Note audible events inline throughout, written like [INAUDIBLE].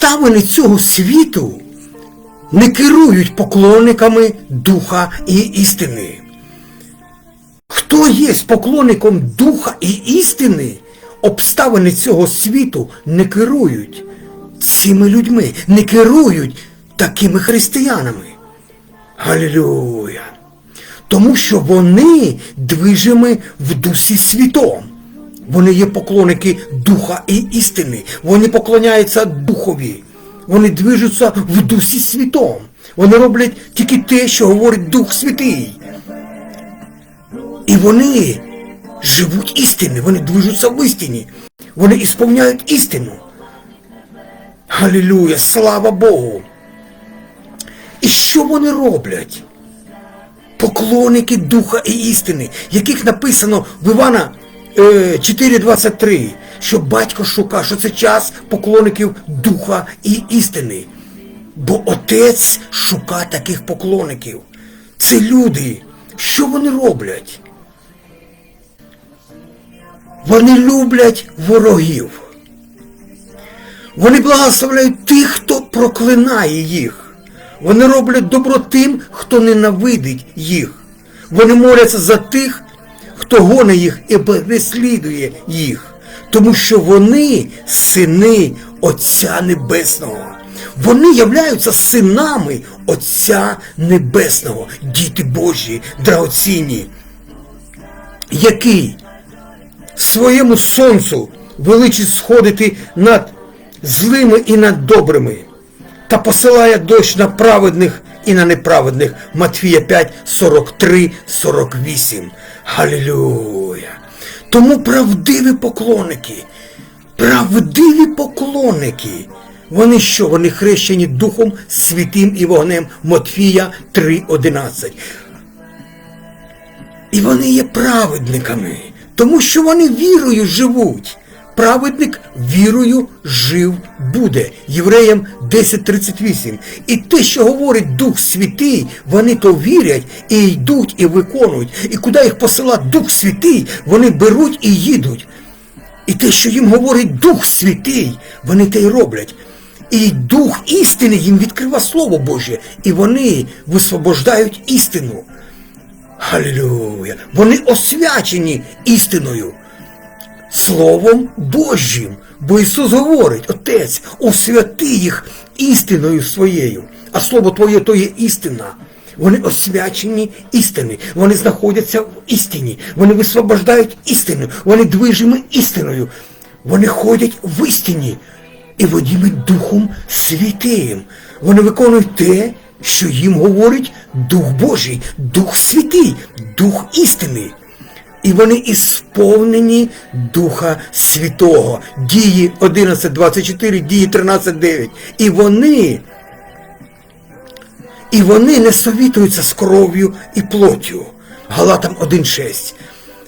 обставини цього світу не керують поклонниками духа і істини. Хто є поклонником духа і істини, обставини цього світу не керують цими людьми, не керують такими християнами. Галілюя! Тому що вони движими в дусі світом. Вони є поклонники духа і істини. Вони поклоняються духові. Вони движуться в дусі світом. Вони роблять тільки те, що говорить Дух Святий. І вони живуть істини, вони движуться в істині. Вони ісповняють істину. Галілюя, слава Богу! І що вони роблять? Поклонники Духа і істини, яких написано в Івана 4.23, що батько шукає, що це час поклонників Духа і істини. Бо Отець шукає таких поклонників. Це люди. Що вони роблять? Вони люблять ворогів. Вони благословляють тих, хто проклинає їх. Вони роблять добро тим, хто ненавидить їх. Вони моляться за тих, хто гоне їх і переслідує їх. Тому що вони сини Отця Небесного. Вони являються синами Отця Небесного, діти Божі, драгоцінні, який своєму сонцу величить сходити над злими і над добрими, та посилає дощ на праведних і на неправедних. Матфія 5, 43, 48. Галілюя! Тому правдиві поклонники, правдиві поклонники. Вони що? Вони хрещені Духом Святим і вогнем Матфія 3.11. І вони є праведниками, тому що вони вірою живуть. Праведник вірою жив буде. Євреям 10.38. І те, що говорить Дух Святий, вони то вірять і йдуть, і виконують. І куди їх посила Дух Святий, вони беруть і їдуть. І те, що їм говорить Дух Святий, вони те й роблять. І Дух істини їм відкрива Слово Боже, і вони висвобождають істину. Халілюя! Вони освячені істиною. Словом Божим. Бо Ісус говорить, Отець, освяти їх істиною своєю. А Слово Твоє то є істина. Вони освячені істини, вони знаходяться в істині, вони висвобождають істину, вони движими істиною, вони ходять в істині і водіми Духом Святим. Вони виконують те, що їм говорить Дух Божий, Дух Святий, Дух істини. І вони ісповнені Духа Святого. Дії 11.24, дії 13.9. І вони, і вони не совітуються з кров'ю і плоттю. Галатам 1.6.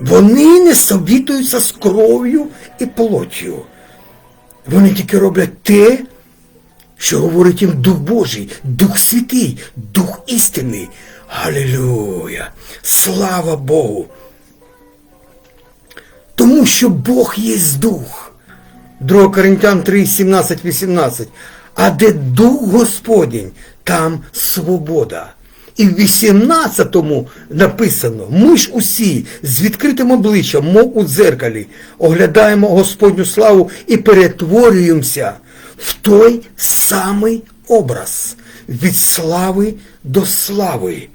Вони не совітуються з кров'ю і плоттю. Вони тільки роблять те, що говорить їм Дух Божий, Дух Святий, Дух істини. Галилюя! Слава Богу! Тому що Бог є дух. 2 Коринтян 3, 17, 18. А де дух Господень, там свобода. І в 18-му написано, ми ж усі з відкритим обличчям, мов у дзеркалі, оглядаємо Господню славу і перетворюємося в той самий образ від слави до слави.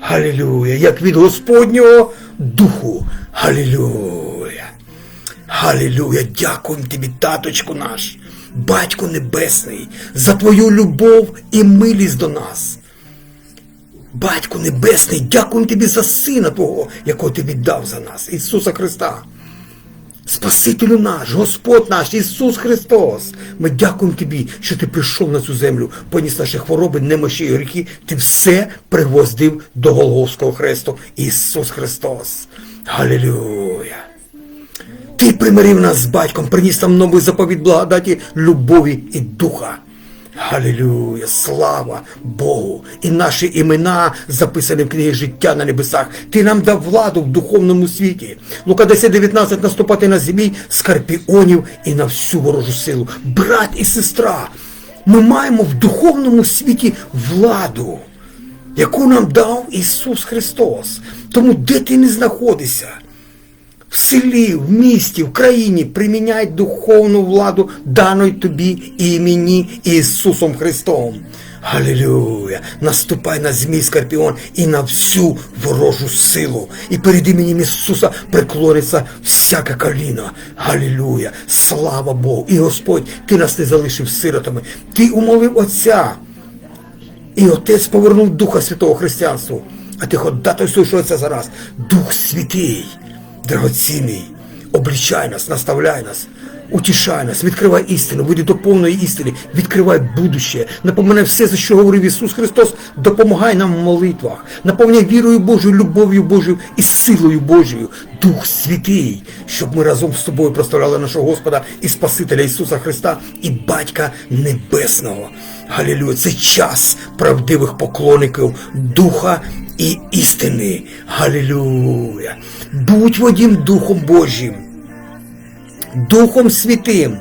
Галілюя, як від Господнього Духу. Галілюя. Галілюя, дякуємо тобі, таточку наш, Батько Небесний, за твою любов і милість до нас. Батько Небесний, дякуємо тобі за Сина Твого, якого ти віддав за нас, Ісуса Христа. Спасителю наш, Господь наш, Ісус Христос. Ми дякуємо Тобі, що Ти прийшов на цю землю, поніс наші хвороби, немощі і гріхи. Ти все пригвоздив до Голговського хресту. Ісус Христос. Галілюя. Примирив нас з батьком, приніс нам новий заповідь благодаті, любові і духа. Галілюя, слава Богу! І наші імена записані в книгі життя на небесах. Ти нам дав владу в духовному світі. Лука 10.19 наступати на землі скорпіонів і на всю ворожу силу. Брат і сестра. Ми маємо в духовному світі владу, яку нам дав Ісус Христос. Тому де ти не знаходишся, в селі, в місті, в країні приміняй духовну владу даної тобі і мені Ісусом Христом. Галилюя! Наступай на змій Скорпіон і на всю ворожу силу. І перед іменем Ісуса приклониться всяка коліна. Галилюя! Слава Богу! І Господь, Ти нас не залишив сиротами. Ти умолив Отця. І Отець повернув Духа Святого християнству. А ти ходатайствуй, що це зараз. Дух Святий, драгоцінний, облічай нас, наставляй нас, утішай нас, відкривай істину, веди до повної істини, відкривай будуще, напоминай все, за що говорив Ісус Христос, допомагай нам в молитвах, наповняй вірою Божою, любов'ю Божою і силою Божою, Дух Святий, щоб ми разом з тобою прославляли нашого Господа і Спасителя Ісуса Христа і Батька Небесного. Галілюя, це час правдивих поклонників Духа і істини. Галілюя. Будь водім Духом Божим. Духом Святим,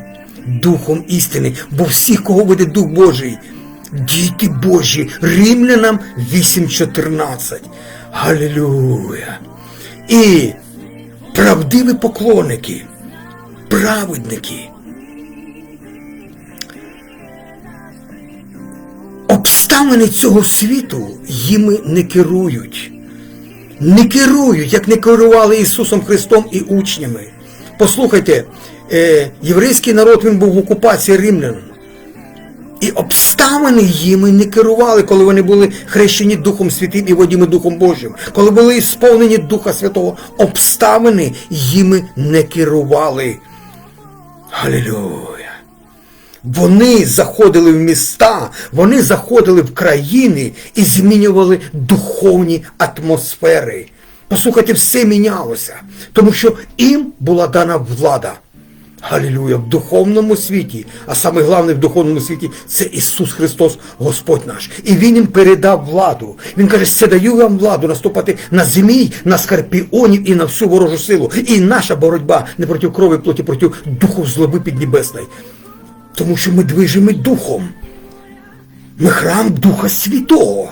Духом істини, бо всіх, кого веде Дух Божий, діти Божі, Римлянам 8.14. Галилюя. І правдиві поклонники, праведники. Обставини цього світу їми не керують. Не керують, як не керували Ісусом Христом і учнями. Послухайте, е, єврейський народ він був в окупації римлян. І обставини їми не керували, коли вони були хрещені Духом Святим і водіми Духом Божим. Коли були сповнені Духа Святого, обставини їми не керували. Галілюя! Вони заходили в міста, вони заходили в країни і змінювали духовні атмосфери. Послухайте, все мінялося, тому що їм була дана влада. Галілюя, в духовному світі, а саме головне в духовному світі це Ісус Христос, Господь наш. І Він їм передав владу. Він каже, це даю вам владу наступати на змій, на скорпіонів і на всю ворожу силу. І наша боротьба не проти крові, плоті, проти духу злоби піднебесної. Тому що ми движимо духом. Ми храм Духа Святого.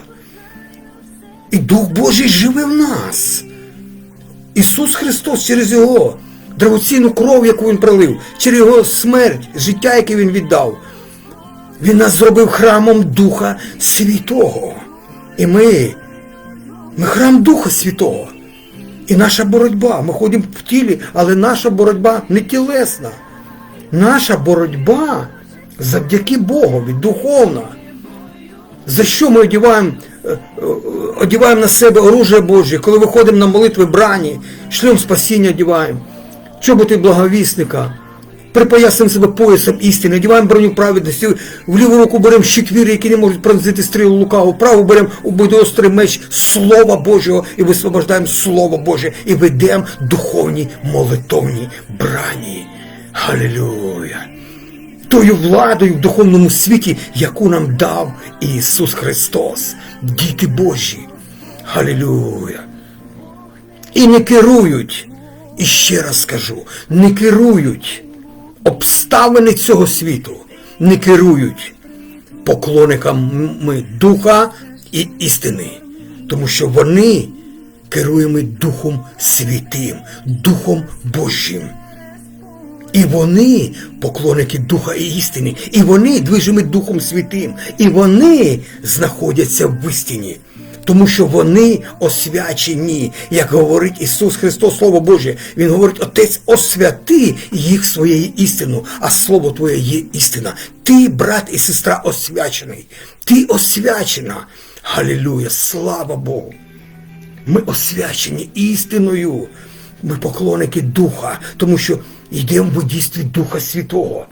І Дух Божий живе в нас. Ісус Христос через Його драгоцінну кров, яку Він пролив, через Його смерть, життя, яке Він віддав. Він нас зробив храмом Духа Святого. І ми, ми храм Духа Святого. І наша боротьба, ми ходимо в тілі, але наша боротьба не тілесна. Наша боротьба завдяки Богові, духовна. За що ми одіваємо, е, е, одіваємо на себе оружие Боже, коли виходимо на молитви брані, шлем спасіння одіваємо, чоботи благовісника, припоясуємо себе поясом істини, одіваємо броню праведності, в ліву руку беремо щит віри, які не можуть пронзити стрілу лукаву, праву беремо обидоострий меч Слова Божого і висвобождаємо Слово Боже і ведемо духовні молитовні брані. Халилюя! Тою владою в духовному світі, яку нам дав Ісус Христос, діти Божі. Халилюя! І не керують, і ще раз скажу, не керують обставини цього світу, не керують поклонниками Духа і істини, тому що вони керуємо Духом Святим, Духом Божим. І вони поклонники Духа і істини, і вони движими Духом Святим, і вони знаходяться в істині, тому що вони освячені, як говорить Ісус Христос, Слово Боже. Він говорить, Отець, освяти їх своєю істину, а Слово Твоє є істина. Ти, брат і сестра, освячений. Ти освячена. Галілюя, слава Богу. Ми освячені істиною. Ми поклонники Духа, тому що йдемо в дійстві Духа Святого.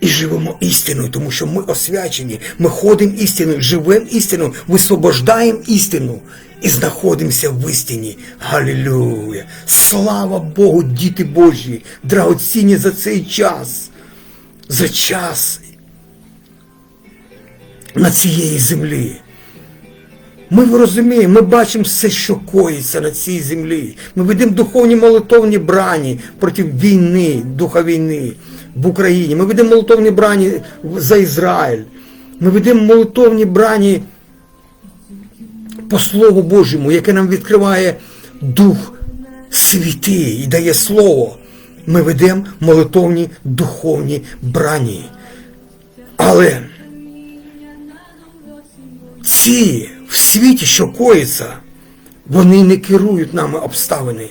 І живемо істиною, тому що ми освячені, ми ходимо істиною, живемо істиною, висвобождаємо істину і знаходимося в істині. Галілюя! Слава Богу, діти Божі, драгоцінні за цей час, за час на цієї землі. Ми розуміємо, ми бачимо все, що коїться на цій землі. Ми ведемо духовні молитовні брані проти війни, духа війни в Україні. Ми ведемо молитовні брані за Ізраїль. Ми ведемо молитовні брані по Слову Божому, яке нам відкриває Дух Святий і дає Слово. Ми ведемо молитовні духовні брані. Але ці в світі, що коїться, вони не керують нами обставини.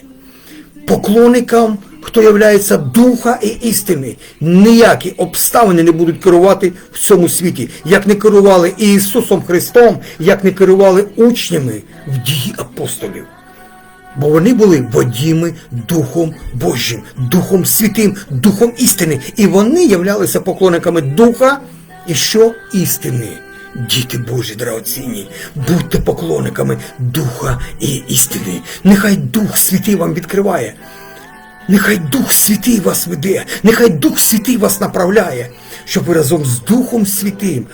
Поклонникам, хто являється духа і істини, ніякі обставини не будуть керувати в цьому світі, як не керували Ісусом Христом, як не керували учнями в дії апостолів. Бо вони були водіми Духом Божим, Духом Святим, Духом істини. І вони являлися поклонниками Духа і що істини. Діти Божі драгоцінні, будьте поклонниками Духа і істини. Нехай Дух Святий вам відкриває. Нехай Дух Святий вас веде, нехай Дух Святий вас направляє, щоб ви разом з Духом Святим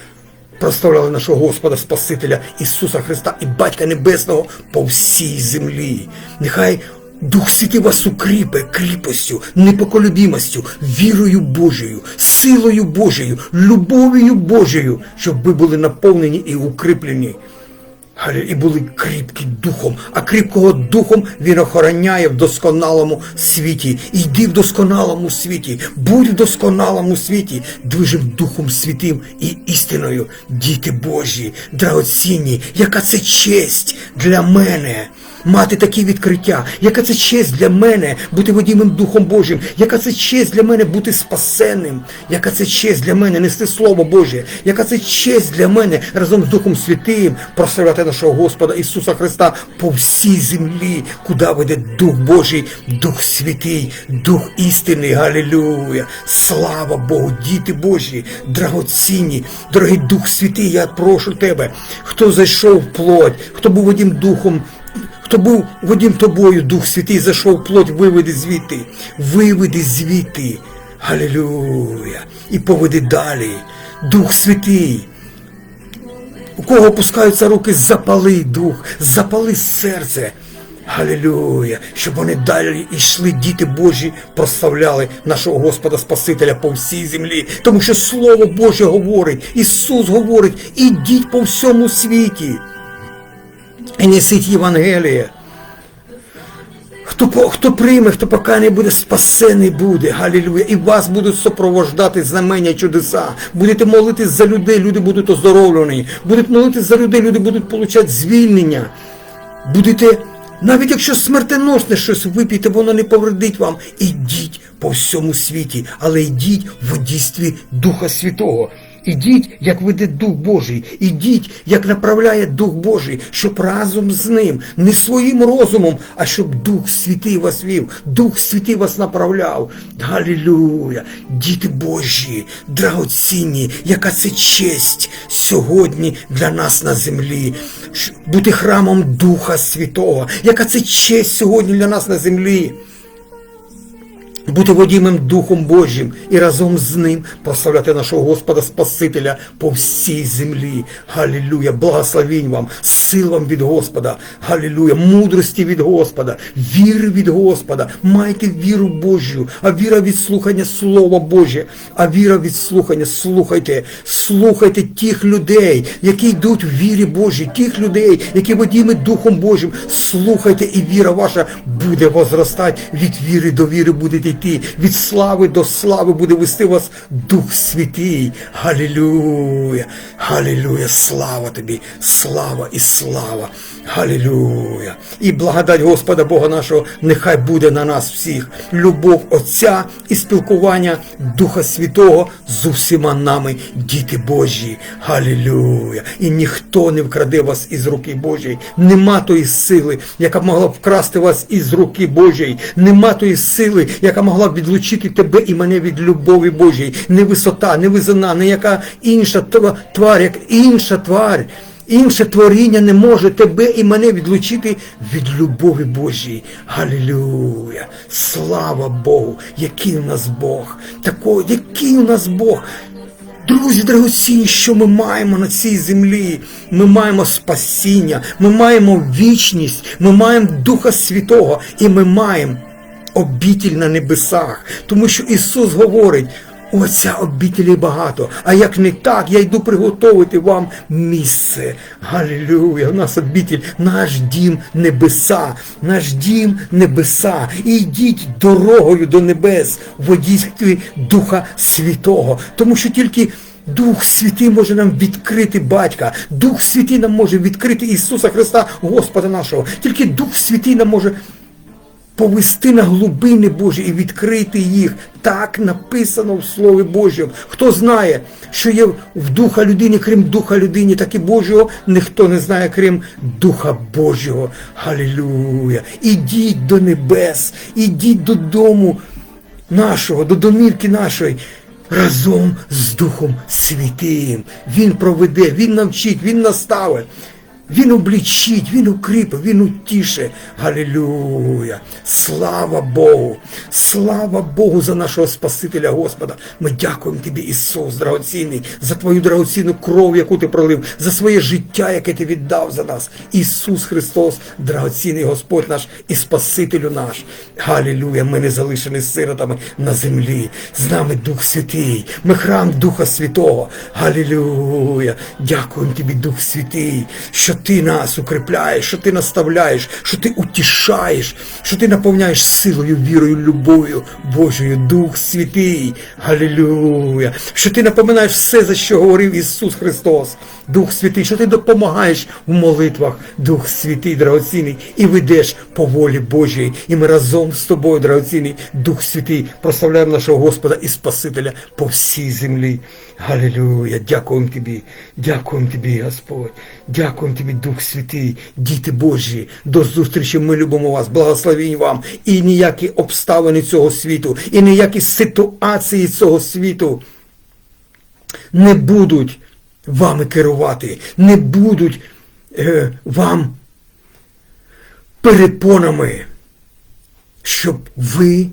прославляли нашого Господа Спасителя Ісуса Христа і Батька Небесного по всій землі. Нехай Дух Святий вас укріпе кріпостю, непоколебімостю, вірою Божою, силою Божою, любов'ю Божою, щоб ви були наповнені і укріплені. І були кріпкі духом, а кріпкого духом він охороняє в досконалому світі. Йди в досконалому світі, будь в досконалому світі, движим Духом Святим і істиною, діти Божі, драгоцінні, яка це честь для мене. Мати такі відкриття, яка це честь для мене бути водімим Духом Божим, яка це честь для мене бути спасенним, яка це честь для мене нести Слово Боже, яка це честь для мене разом з Духом Святим прославляти нашого Господа Ісуса Христа по всій землі, куди веде Дух Божий, Дух Святий, Дух істини. Галілюя! Слава Богу, діти Божі, драгоцінні, дорогий Дух Святий, я прошу тебе, хто зайшов в плоть, хто був одним духом. Хто був водім тобою, Дух Святий, зайшов плоть, виведи звідти, виведи звідти. Галілюя. І поведи далі. Дух Святий. У кого опускаються руки, запали дух, запали серце. Галілюя, щоб вони далі йшли, діти Божі, прославляли нашого Господа Спасителя по всій землі. Тому що Слово Боже говорить, Ісус говорить, ідіть по всьому світі і несіть Євангеліє. Хто, хто прийме, хто поки не буде спасений буде, галілюя, і вас будуть супровождати знамення чудеса. Будете молитись за людей, люди будуть оздоровлені. Будете молитись за людей, люди будуть отримати звільнення. Будете, навіть якщо смертоносне щось вип'єте, воно не повредить вам. Ідіть по всьому світі, але йдіть в дійстві Духа Святого. Ідіть, як веде Дух Божий, ідіть, як направляє Дух Божий, щоб разом з ним, не своїм розумом, а щоб Дух Святий вас вів, Дух Святий вас направляв. Галілюя! Діти Божі, драгоцінні, яка це честь сьогодні для нас на землі. Бути храмом Духа Святого, яка це честь сьогодні для нас на землі бути водімим Духом Божим і разом з ним прославляти нашого Господа Спасителя по всій землі. Галілюя! Благословінь вам, сил вам від Господа, Галілюя, мудрості від Господа, віри від Господа. Майте віру Божу, а віра від слухання Слова Боже, а віра від слухання. Слухайте, слухайте тих людей, які йдуть в вірі Божій, тих людей, які водіми Духом Божим. Слухайте, і віра ваша буде возростати. Від віри до віри будете йти, від слави до слави буде вести вас Дух Святий. Галілюя! Галілюя! Слава тобі! Слава і слава! Галілюя! І благодать Господа Бога нашого нехай буде на нас всіх. Любов Отця і спілкування Духа Святого з усіма нами, діти Божі. Галілюя! І ніхто не вкраде вас із руки Божої. Нема тої сили, яка б могла б вкрасти вас із руки Божої. Нема тої сили, яка могла б відлучити тебе і мене від любові Божої. Не висота, не визина, не яка інша тва- твар, як інша тварь. Інше творіння не може тебе і мене відлучити від любові Божої. Галілюя! Слава Богу! Який у нас Бог! Такий, який у нас Бог! Друзі, дорогоцінні, що ми маємо на цій землі? Ми маємо спасіння, ми маємо вічність, ми маємо Духа Святого і ми маємо обітіль на небесах. Тому що Ісус говорить, оця обітелі багато, а як не так, я йду приготовити вам місце. Галілюя, у нас обітель, наш дім небеса, наш дім небеса. І йдіть дорогою до небес, водійстві Духа Святого. Тому що тільки Дух Святий може нам відкрити батька, Дух Святий нам може відкрити Ісуса Христа, Господа нашого. Тільки Дух Святий нам може повести на глибини Божі і відкрити їх. Так написано в Слові Божому. Хто знає, що є в Духа людини, крім Духа людини, так і Божого, ніхто не знає, крім Духа Божого. Галілюя! Ідіть до небес, ідіть додому нашого, до домівки нашої. Разом з Духом Святим. Він проведе, Він навчить, Він наставить. Він облічить, Він укріпить, Він утіше. Галілюя! Слава Богу! Слава Богу за нашого Спасителя Господа! Ми дякуємо Тобі, Ісус, драгоцінний, за Твою драгоцінну кров, яку ти пролив, за своє життя, яке ти віддав за нас. Ісус Христос, драгоцінний Господь наш і Спасителю наш. Галілюя! Ми не залишені сиротами на землі. З нами Дух Святий. Ми храм Духа Святого. Галілюя! Дякуємо Тобі, Дух Святий, що Ти нас укріпляєш, що Ти наставляєш, що Ти утішаєш, що Ти наповняєш силою, вірою, любов'ю Божою, Дух Святий. Галілюя! Що Ти напоминаєш все, за що говорив Ісус Христос. Дух Святий, що ти допомагаєш в молитвах, Дух Святий, драгоцінний, і ведеш по волі Божій. І ми разом з тобою, драгоцінний, Дух Святий, прославляємо нашого Господа і Спасителя по всій землі. Галілюя! Дякуємо тобі, дякуємо тобі, Господь, дякуємо тобі, Дух Святий, діти Божі, до зустрічі ми любимо вас, благословінь вам. І ніякі обставини цього світу, і ніякі ситуації цього світу не будуть вами керувати, не будуть е, вам перепонами, щоб ви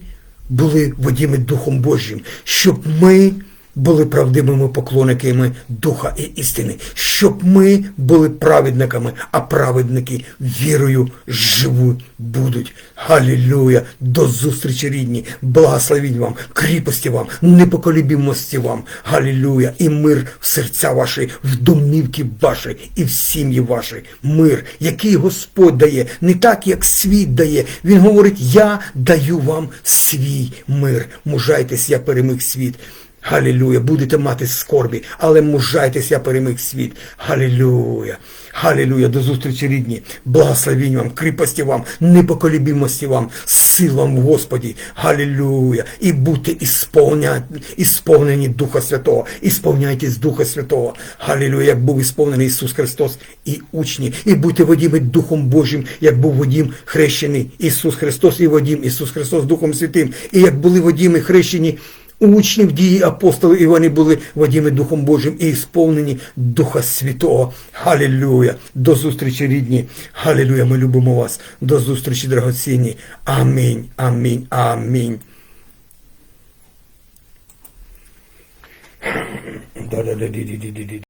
були водіми Духом Божим, щоб ми були правдивими поклонниками Духа і істини, щоб ми були праведниками, а праведники вірою живуть будуть. Галілюя! До зустрічі рідні! Благословінь вам, кріпості вам, непоколібімості вам. Галілюя! І мир в серця ваші, в домівки ваші і в сім'ї ваші. Мир, який Господь дає, не так, як світ дає. Він говорить, я даю вам свій мир. Мужайтесь, я переміг світ. Галілюя, будете мати скорбі, але мужайтесь, я переміг світ. Галілюя, Галілюя, до зустрічі рідні, благословінь вам, кріпості вам, непоколібімості вам, сил вам в Господі. Галілюя. І будьте ісповнені Духа Святого, ісповняйтесь Духа Святого. Галілюя, як був ісповнений Ісус Христос і учні. І будьте водіми Духом Божим, як був водім хрещений Ісус Христос і водім Ісус Христос Духом Святим. І як були водіми хрещені учнів дії апостолів, і вони були водіми Духом Божим і сповнені Духа Святого. Халілюя! До зустрічі, рідні! Халілюя! Ми любимо вас! До зустрічі, драгоцінні! Амінь, амінь, амінь. [CLEARS THROAT]